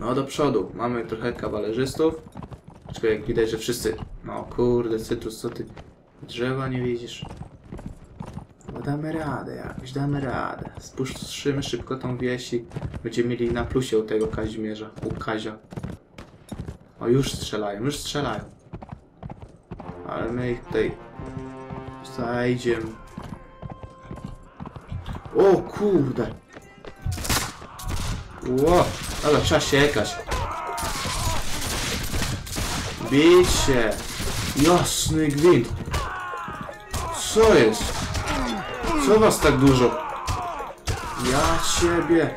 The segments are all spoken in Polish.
No do przodu. Mamy trochę kawalerzystów. Czekaj, jak widać, że wszyscy... No kurde, Cytrus, co ty... Drzewa nie widzisz? No damy radę jakoś, damy radę. Spuszczymy szybko tą wieś i będziemy mieli na plusie u tego Kazimierza, u Kazia. O, już strzelają, już strzelają. Ale my ich tutaj zajdziemy. O kurde! Ło! Ale trzeba siekać. Bić się! Jasny gwint! Co jest? Co was tak dużo? Ja ciebie!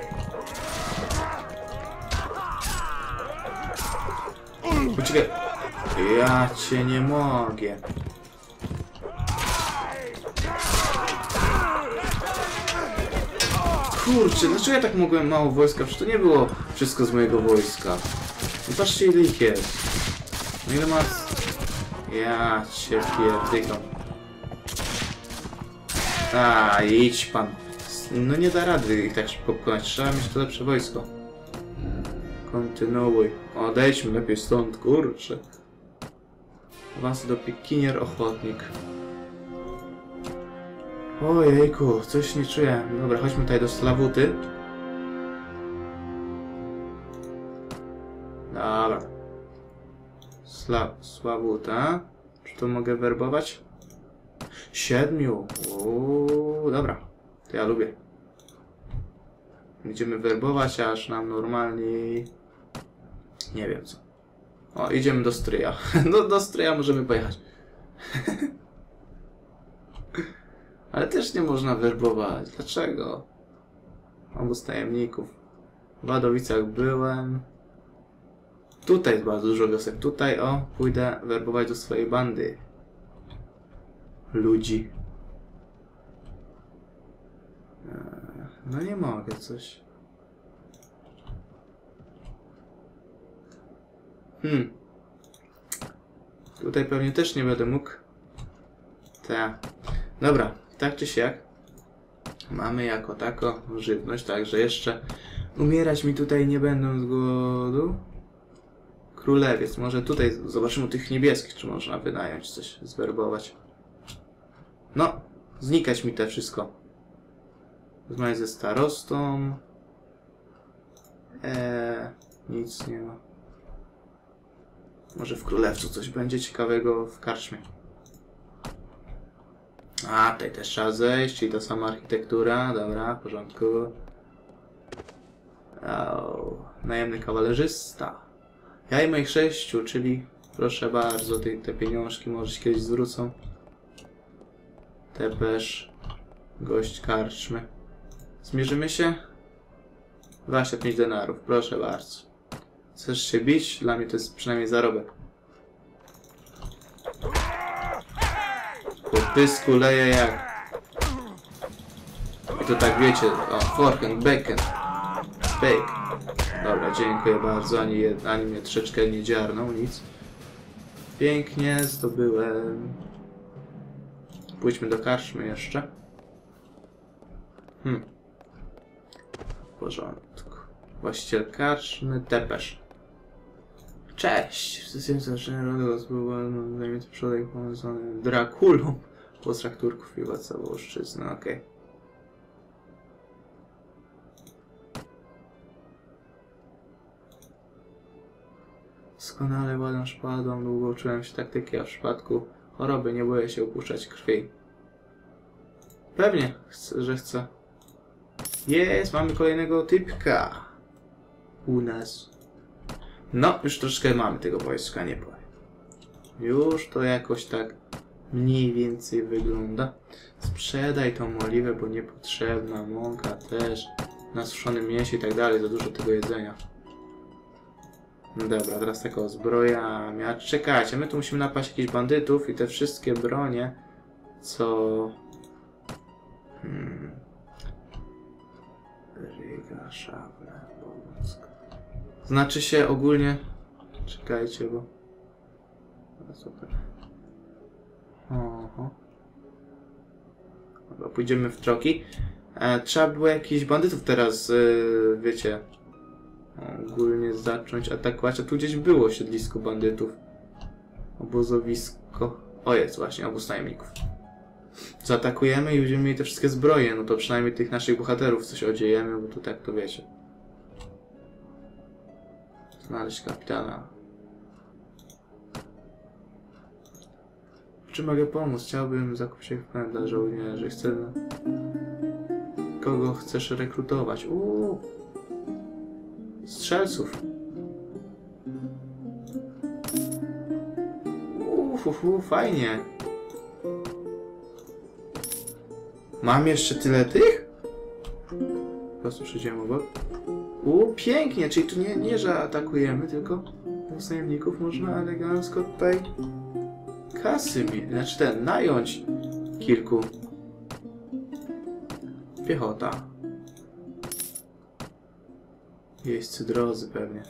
Poczekaj. Ja cię nie mogę. Kurczę, dlaczego ja tak mogłem mało wojska? Przecież to nie było wszystko z mojego wojska. No patrzcie ile ich jest. No ile ma... Ja cię pierdykam. A, idź pan. No nie da rady ich tak szybko pokonać. Trzeba mieć to lepsze wojsko. Kontynuuj. Odejdźmy lepiej stąd, kurczę. Was do Pikinier Ochotnik. Ojejku, coś nie czuję. Dobra, chodźmy tutaj do Slawuty. Dobra. Sla Sławuta. Czy to mogę werbować? Siedmiu. Uuu, dobra. To ja lubię. Będziemy werbować, aż nam normalnie... Nie wiem co. O, idziemy do stryja. No, do stryja możemy pojechać. Ale też nie można werbować. Dlaczego? Obóz tajemników. W Wadowicach byłem. Tutaj jest bardzo dużo wiosek. Tutaj, o, pójdę werbować do swojej bandy. Ludzi. Eee, No nie mogę, coś. Hmm. Tutaj pewnie też nie będę mógł. Tak. Dobra, tak czy siak. Mamy jako tako żywność, także jeszcze umierać mi tutaj nie będą z głodu. Królewiec, może tutaj zobaczymy tych niebieskich, czy można wynająć coś, zwerbować. No, znikać mi te wszystko. Rozmawiać ze starostą. Eee, nic nie ma. Może w królewcu coś będzie ciekawego w karczmie. A, tutaj też trzeba zejść, czyli ta sama architektura. Dobra, w porządku. O, najemny kawalerzysta. Ja i moich sześciu, czyli proszę bardzo, te, te pieniążki może się kiedyś zwrócą. Tepesz, gość karczmy. Zmierzymy się? 25 denarów, proszę bardzo. Chcesz się bić? Dla mnie to jest przynajmniej zarobek. Pysku leje jak... I to tak wiecie, o, forehand, backhand, fake. Dobra, dziękuję bardzo, ani, ani mnie troszeczkę nie dziarnął, nic. Pięknie zdobyłem. Pójdźmy do karczmy jeszcze. Hmm. W porządku. Właściciel karczmy, tepesz. Cześć! W systemie zaczynającego był najmniej przodek powiązany Drakulą. Postrach Turków i władca Wołoszczyzny, okej. Doskonale ładną szpadą, długo uczyłem się taktyki, a w przypadku choroby nie boję się upuszczać krwi. Pewnie, że chcę. Jest, mamy kolejnego typka. U nas. No, już troszkę mamy tego wojska, nie powiem. Już to jakoś tak mniej więcej wygląda. Sprzedaj tą oliwę, bo niepotrzebna. Mąka też. Na suszonym mięsie i tak dalej. Za dużo tego jedzenia. No Dobra, teraz taka zbroja. Miała... Czekajcie, my tu musimy napaść jakichś bandytów i te wszystkie bronie, co... Hmm. Ryga, szable, boska. Znaczy się ogólnie... Czekajcie, bo... No, Super. Oho. Dobra, pójdziemy w troki. E, trzeba było jakichś bandytów teraz, e, wiecie, ogólnie zacząć atakować. A tu gdzieś było siedlisko bandytów. Obozowisko. O jest właśnie, obóz najemników. Zaatakujemy i będziemy mieli te wszystkie zbroje, no to przynajmniej tych naszych bohaterów coś odziejemy, bo tu tak to wiecie. Znaleźć kapitana. Czy mogę pomóc? Chciałbym zakupić dla żołnierzy. Chcę... Kogo chcesz rekrutować? Uuu. Strzelców. Uuu, fajnie. Mam jeszcze tyle tych? Po prostu przejdziemy obok. U, pięknie, czyli tu nie, nie, że atakujemy, tylko najemników można elegancko tutaj kasy, mi- znaczy ten, nająć kilku. Piechota. Jeźdźcy drodzy pewnie.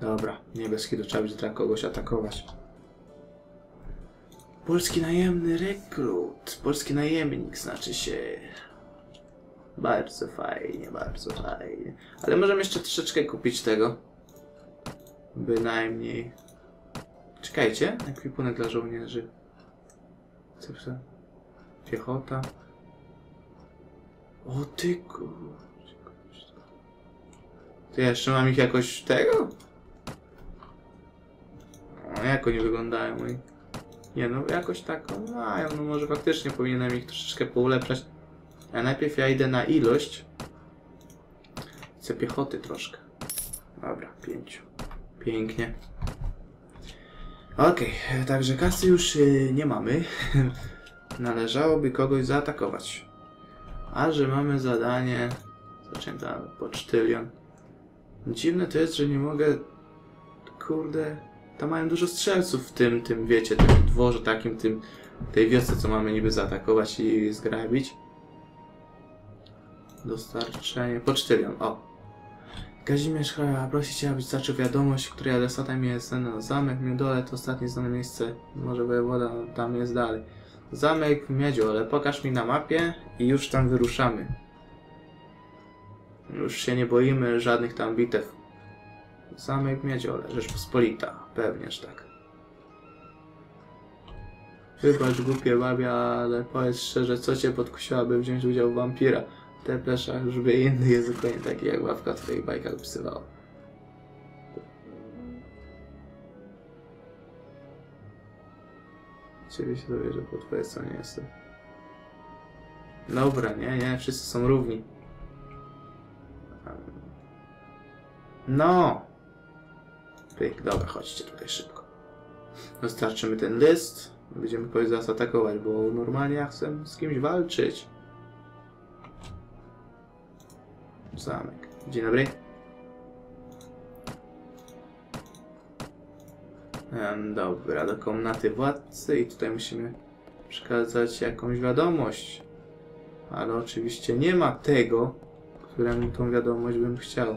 Dobra, nie bez trzeba będzie teraz kogoś atakować. Polski najemny rekrut. Polski najemnik znaczy się. Bardzo fajnie, bardzo fajnie. Ale możemy jeszcze troszeczkę kupić tego. Bynajmniej. Czekajcie, ekwipunek dla żołnierzy. Co? Piechota. O ty kurczę. To ja jeszcze mam ich jakoś tego? O, jak oni wyglądają? Nie no, jakoś taką mają, no może faktycznie powinienem ich troszeczkę poulepszać. A najpierw ja idę na ilość. Chcę piechoty troszkę. Dobra, pięciu. Pięknie. Okej, także kasy już y, nie mamy. Należałoby kogoś zaatakować. A że mamy zadanie... Zaczęta pocztylion. Dziwne to jest, że nie mogę... Kurde... Tam mają dużo strzelców w tym, tym wiecie, tym dworze takim, tym... Tej wiosce, co mamy niby zaatakować i zgrabić. Dostarczenie... Pocztylion, o. Kazimierz Chrała prosi Cię, abyś zaczął wiadomość, której adresatem jest na zamek Miedole, to ostatnie znane miejsce, może wojewoda tam jest dalej. Zamek Miedziole, pokaż mi na mapie i już tam wyruszamy. Już się nie boimy żadnych tam bitew. Zamek Miedziole, Rzeczpospolita, pewnież tak. Wybacz głupie babia, ale powiedz szczerze, co Cię podkusiło, aby wziąć udział w wampira? Te pleszach, żeby inny jest zupełnie taki, jak ławka w Twoich bajkach opisywała. Ciebie się dowie, że po Twojej stronie jestem. Dobra, nie, nie, wszyscy są równi. No! Pyk, dobra, chodźcie tutaj szybko. Dostarczymy ten list. Będziemy kogoś zaraz atakować, bo normalnie ja chcę z kimś walczyć. Zamek. Dzień dobry. Dobra, do komnaty władcy i tutaj musimy przekazać jakąś wiadomość. Ale oczywiście nie ma tego, któremu tą wiadomość bym chciał.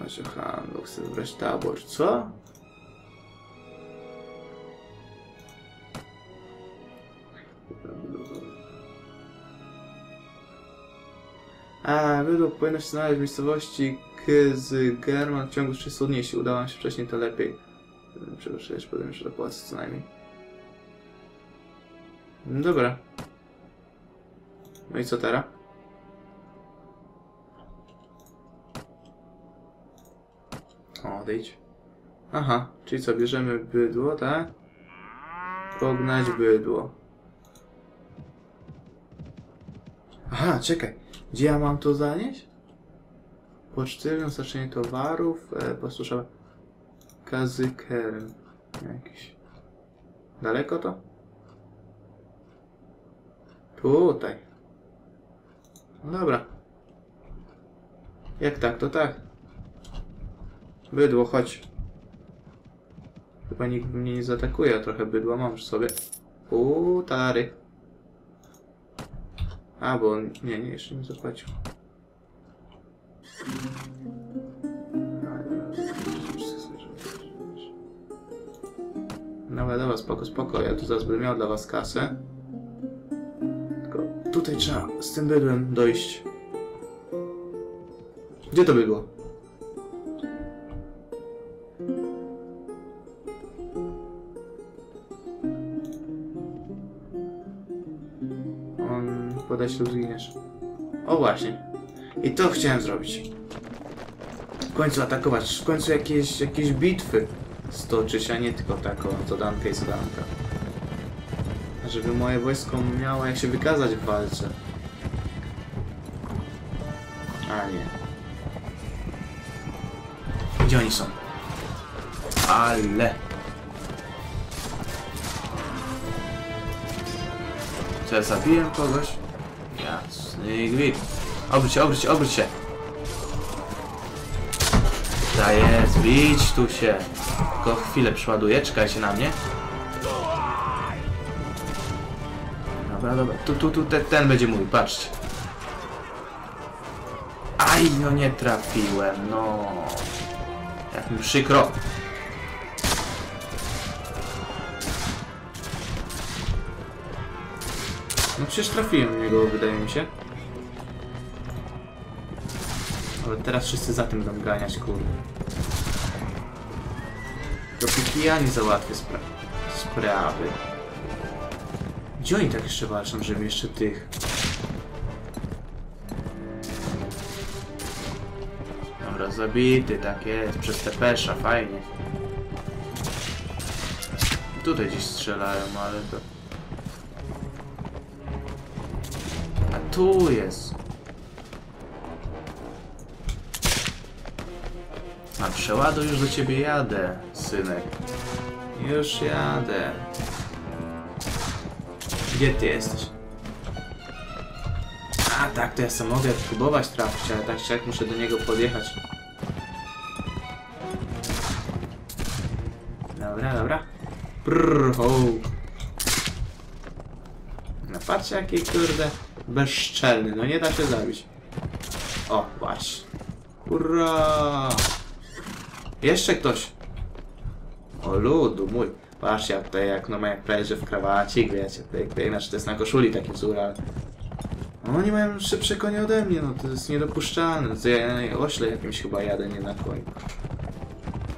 Macie handlu, chcę wybrać tabor. Co? Wydruk powinno się znaleźć w miejscowości z German w ciągu 300 dni. Jeśli udało nam się wcześniej, to lepiej. Potem jeszcze dopłacę co najmniej. No Dobra. No i co teraz? Odejdź. Aha, czyli co, bierzemy bydło, tak? Pognać bydło. Aha, czekaj. Gdzie ja mam to zanieść? Pocztylne dostarczenie towarów, e, posłuchaj. Kazykerem. Jakiś. Daleko to? Tutaj. No dobra. Jak tak, to tak. Bydło, chodź. Chyba nikt mnie nie zaatakuje, a trochę bydła mam przy sobie. Uuu, tary. A, bo on... Nie, nie, jeszcze nie zapłacił. Dobra, dobra, spoko, spoko. Ja tu zaraz będę miał dla was kasę. Tylko tutaj trzeba z tym bydłem dojść. Gdzie to było? Właśnie. I to chciałem zrobić. W końcu atakować, w końcu jakieś, jakieś bitwy stoczyć, a nie tylko taką zadankę i zadanka. Żeby moje wojsko miało jak się wykazać w walce. A nie. Gdzie oni są? Ale. Co ja zabiłem kogoś? Jasny gwint. Obróć się, obróć się, obróć się. Tu się. Tylko chwilę przeładuję, czekajcie na mnie. Dobra, dobra, tu, tu, tu, ten, ten będzie mój, patrzcie. Aj, no nie trafiłem, no. Jak mi przykro. No przecież trafiłem w niego, wydaje mi się. Ale teraz wszyscy za tym będą ganiać, kurde. Dopóki ja nie załatwię spra sprawy. Gdzie oni tak jeszcze walczą, żeby jeszcze tych... Dobra, zabity, tak jest, przez te pesza, fajnie. Tutaj gdzieś strzelają, ale to... A tu jest. A przeładuj już do ciebie jadę, synek. Już jadę. Gdzie ty jesteś? A tak, to ja sam mogę próbować trafić, ale tak czy jak muszę do niego podjechać. Dobra, dobra. Brrr, ho. No patrzcie jaki kurde bezczelny, no nie da się zabić. O, właśnie. Hurra! Jeszcze ktoś. O ludu mój. Patrzcie, ja tutaj jak no jak prawie w krawacik, wiecie, pyk, pyk, znaczy to jest na koszuli taki wzór, ale... No, oni mają szybsze konie ode mnie, no to jest niedopuszczalne. To ja na ośle jakimś chyba jadę, nie na koniu.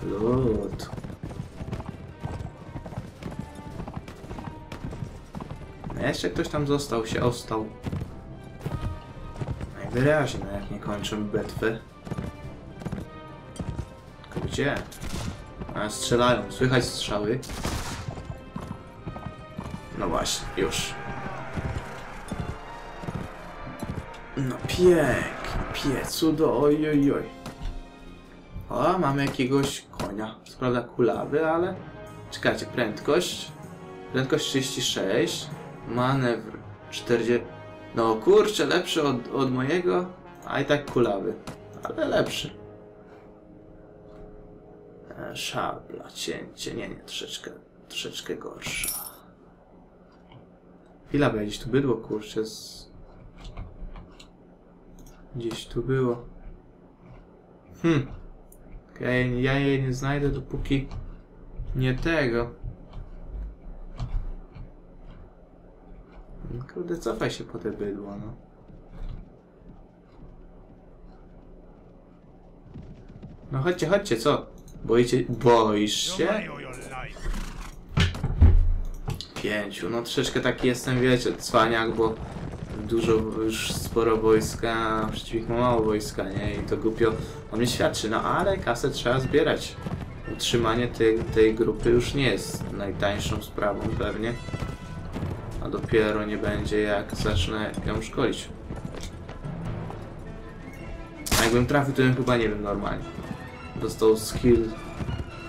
Lud. No, Jeszcze ktoś tam został, się ostał. Najwyraźniej, no jak nie kończą bitwy. Gdzie? A, strzelają, słychać strzały. No właśnie, już. No pięknie, pie, cudo, oj, oj, oj. O, mamy jakiegoś konia. Co kulawy, ale... Czekajcie, prędkość. Prędkość 36. Manewr 40... No kurczę, lepszy od, od mojego, a i tak kulawy. Ale lepszy. Szabla, cięcie, nie, nie, troszeczkę, troszeczkę gorsza. Chwila, ja gdzieś tu bydło, kurczę, z... Gdzieś tu było. Hm. Okej, ja jej nie znajdę, dopóki nie tego. Kurde, cofaj się po te bydło, no. No chodźcie, chodźcie, co? Boicie, boisz się? Pięciu, no troszeczkę taki jestem, wiecie, cwaniak, bo dużo, już sporo wojska, a przeciwnik ma mało wojska, nie? I to głupio o mnie świadczy, no ale kasę trzeba zbierać. Utrzymanie tej, tej grupy już nie jest najtańszą sprawą pewnie. A dopiero nie będzie jak zacznę ją szkolić. A jakbym trafił, to bym chyba nie wiem normalnie. Dostał skill.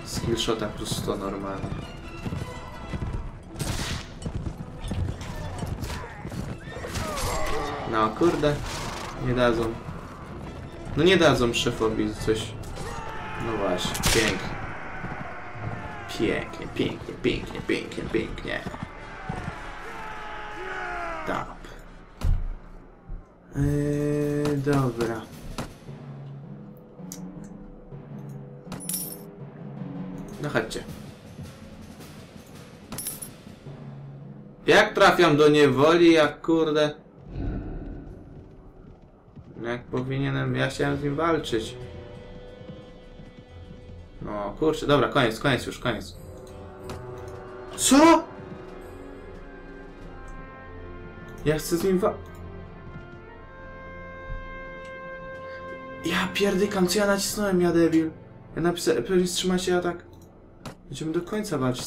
Skill shota plus 100 normalnie. No kurde, nie dadzą. No nie dadzą szefowi coś. No właśnie, pięknie. Pięknie, pięknie, pięknie, pięknie, pięknie. Tak. Yy, dobra. Chodźcie. Jak trafiam do niewoli, jak kurde... Jak powinienem... Ja chciałem z nim walczyć. No, kurczę, dobra, koniec, koniec już, koniec. Co? Ja chcę z nim wa... Ja pierdykam, co ja nacisnąłem, ja debil. Ja napisałem, pewnie wstrzymacie atak. Będziemy do końca walczyć.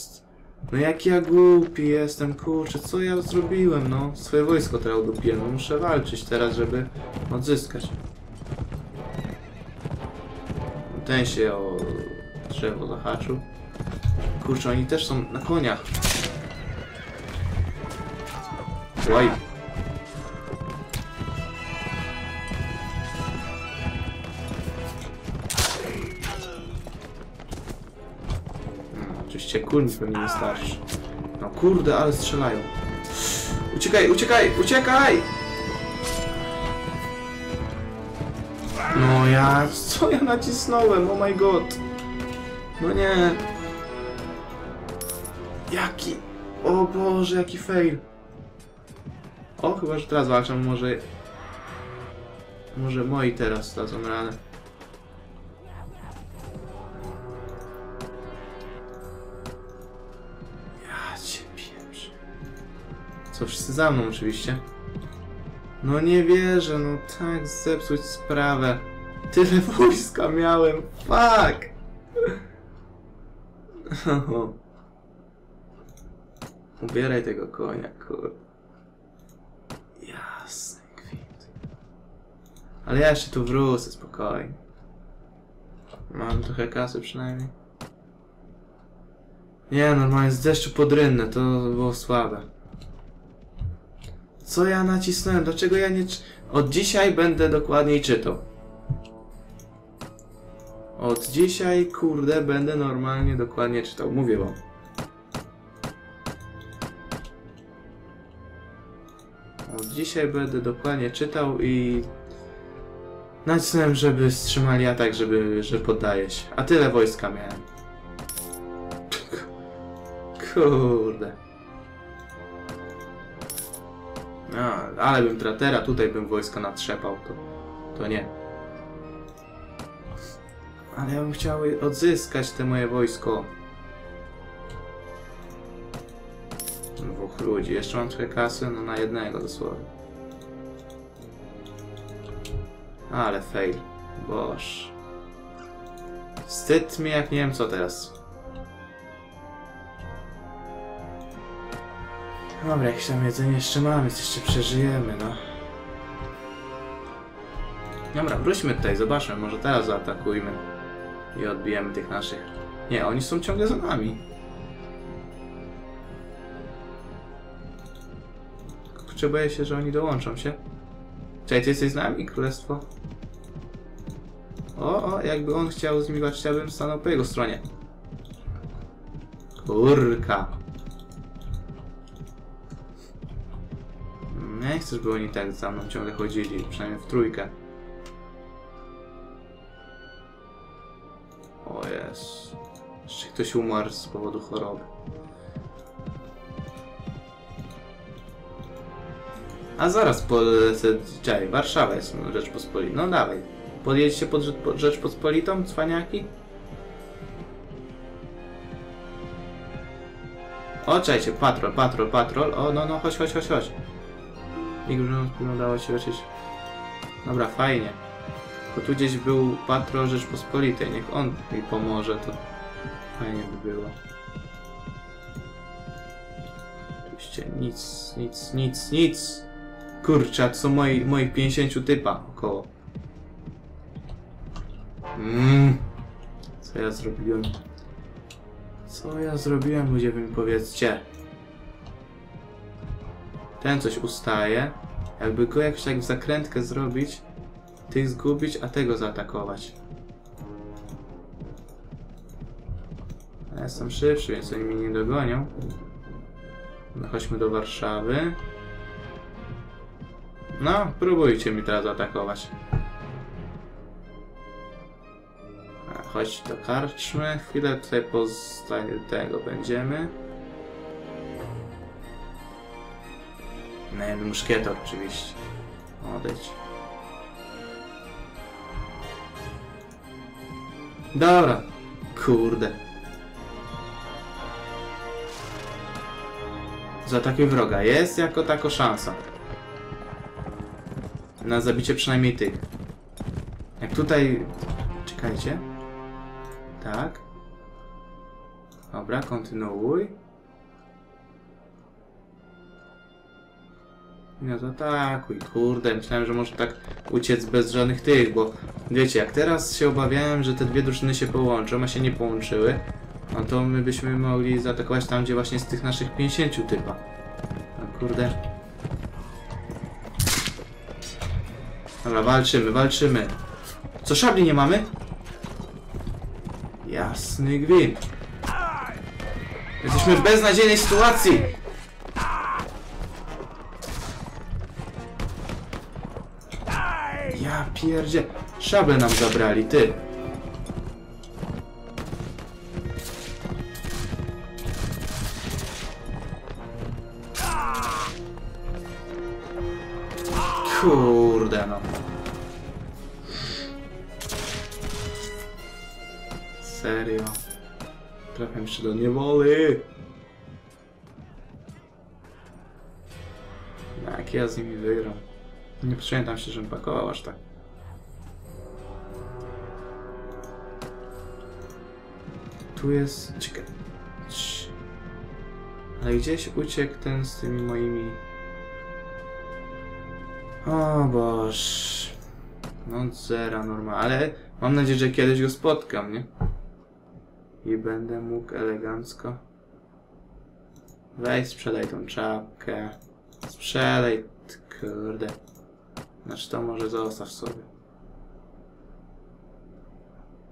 No jak ja głupi jestem, kurczę, co ja zrobiłem, no? Swoje wojsko teraz udupiłem, no muszę walczyć teraz, żeby odzyskać. Ten się o drzewo zahaczył. Kurczę, oni też są na koniach. Oj. Oczywiście kulnik pewnie nie starczy. No kurde, ale strzelają. Uciekaj, uciekaj, uciekaj! No ja... Co ja nacisnąłem? Oh my god. No nie. Jaki... O Boże, jaki fail. O, chyba, że teraz walczą, może... Może moi teraz dadzą radę. Co, wszyscy za mną oczywiście? No nie wierzę, no tak zepsuć sprawę. Tyle wojska miałem, fuck! Ubieraj tego konia, kur... Jasny kwit. Ale ja jeszcze tu wrócę, spokojnie. Mam trochę kasy przynajmniej. Nie, normalnie z deszczu pod to było słabe. Co ja nacisnąłem? Dlaczego ja nie... Od dzisiaj będę dokładniej czytał. Od dzisiaj, kurde, będę normalnie dokładnie czytał. Mówię wam. Od dzisiaj będę dokładnie czytał i... Nacisnąłem, żeby wstrzymali atak, żeby, że poddaję się. A tyle wojska miałem. Kurde. No, ale bym tratera, tutaj bym wojska natrzepał, to, to nie. Ale ja bym chciał odzyskać te moje wojsko. Dwóch ludzi, jeszcze mam trochę kasy, no na jednego dosłownie. Ale fail. Boż. Wstyd mi jak nie wiem co teraz. Dobra, jakieś tam jedzenie jeszcze mamy, jeszcze przeżyjemy, no. Dobra, wróćmy tutaj, zobaczmy, może teraz zaatakujmy i odbijemy tych naszych. Nie, oni są ciągle za nami. Kurczę, boję się, że oni dołączą się. Czekaj, ty jesteś z nami, królestwo? O, o, jakby on chciał z nimi walczyć, ja bym stanął po jego stronie. Kurka. Nie chcę, żeby oni tak za mną ciągle chodzili, przynajmniej w trójkę. O jest. Jeszcze ktoś umarł z powodu choroby. A zaraz polecę... Czekaj, Warszawa jest Rzeczpospolita. No dawaj. Podjedźcie pod, pod Rzeczpospolitą, cwaniaki? O, czekajcie, patrol, patrol, patrol. O, no, no, chodź, chodź, chodź, chodź. Nigdy nie udało się leczyć. Dobra, fajnie. Bo tu gdzieś był patrol Rzeczpospolitej. Niech on mi pomoże, to fajnie by było. Oczywiście nic, nic, nic, nic. Kurczę, są moi, moich 50 typa około. Mmm. Co ja zrobiłem? Co ja zrobiłem, ludzie mi powiedzcie. Ten coś ustaje. Jakby go jakoś tak w zakrętkę zrobić, tych zgubić, a tego zaatakować. Ja jestem szybszy, więc oni mnie nie dogonią. No, chodźmy do Warszawy. No, próbujcie mi teraz atakować. Chodź do karczmy. Chwilę tutaj pozostaje tego będziemy. No, muszkieta oczywiście. Odejdź. Dobra. Kurde. Za Zaatakuj wroga. Jest jako tako szansa. Na zabicie przynajmniej tych. Jak tutaj... Czekajcie. Tak. Dobra, kontynuuj. No to atakuj, kurde, myślałem, że może tak uciec bez żadnych tych, bo wiecie, jak teraz się obawiałem, że te dwie drużyny się połączą, a się nie połączyły, no to my byśmy mogli zaatakować tam, gdzie właśnie z tych naszych 50 typa. No kurde. Dobra, walczymy, walczymy. Co, szabli nie mamy? Jasny gwint. Jesteśmy w beznadziejnej sytuacji. Pierdzie. Szablę nam zabrali, ty. Kurde no. Serio. Trafiam jeszcze do niewoli. Jak ja z nimi wygram? Nie pamiętam się, żebym pakował aż tak. Tu jest... Czekaj. Ale gdzieś uciekł ten z tymi moimi... O boż. No zera norma, ale mam nadzieję, że kiedyś go spotkam, nie? I będę mógł elegancko... Weź sprzedaj tą czapkę. Sprzedaj, kurde. Znaczy to może zostaw sobie.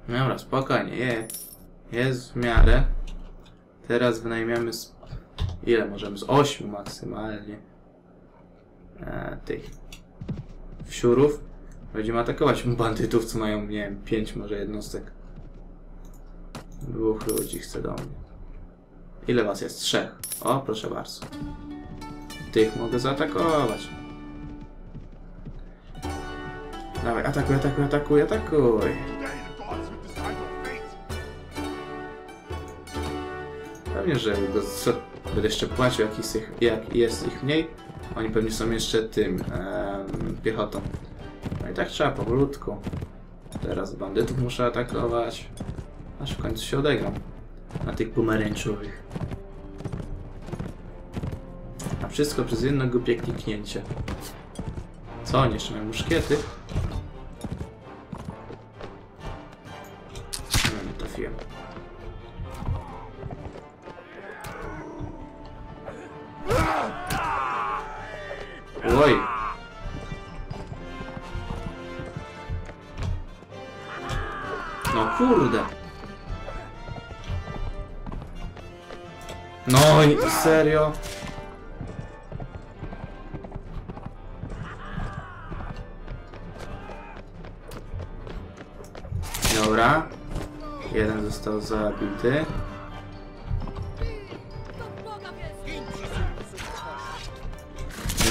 Dobra, spokojnie, je, jest w miarę. Teraz wynajmiemy z... Ile możemy? Z 8 maksymalnie. E, tych. Wsiurów. Będziemy atakować bandytów, co mają, nie wiem, 5 może jednostek. Dwóch ludzi chce do mnie. Ile was jest? Trzech. O, proszę bardzo. Tych mogę zaatakować. Dawaj, atakuj, atakuj, atakuj, atakuj. Pewnie, że będę jeszcze płacił, jak jest, ich, jak jest ich mniej. Oni pewnie są jeszcze tym, em, piechotą. No i tak trzeba powolutku. Teraz bandytów muszę atakować. Aż w końcu się odegram. Na tych pomarańczowych. A wszystko przez jedno głupie kliknięcie. Co, oni jeszcze mają muszkiety? Serio? Dobra. Jeden został zabity.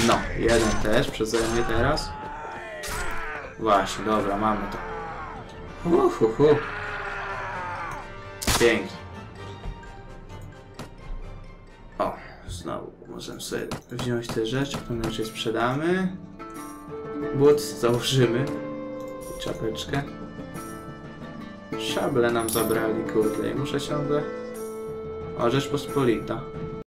No, jeden też przeze mnie teraz. Właśnie, dobra, mamy to. Uhuhu. Pięknie. Sobie wziąć te rzeczy, które raczej sprzedamy. But założymy. Czapeczkę. Szable nam zabrali, kurde, i muszę ciągle... O, Rzeczpospolita.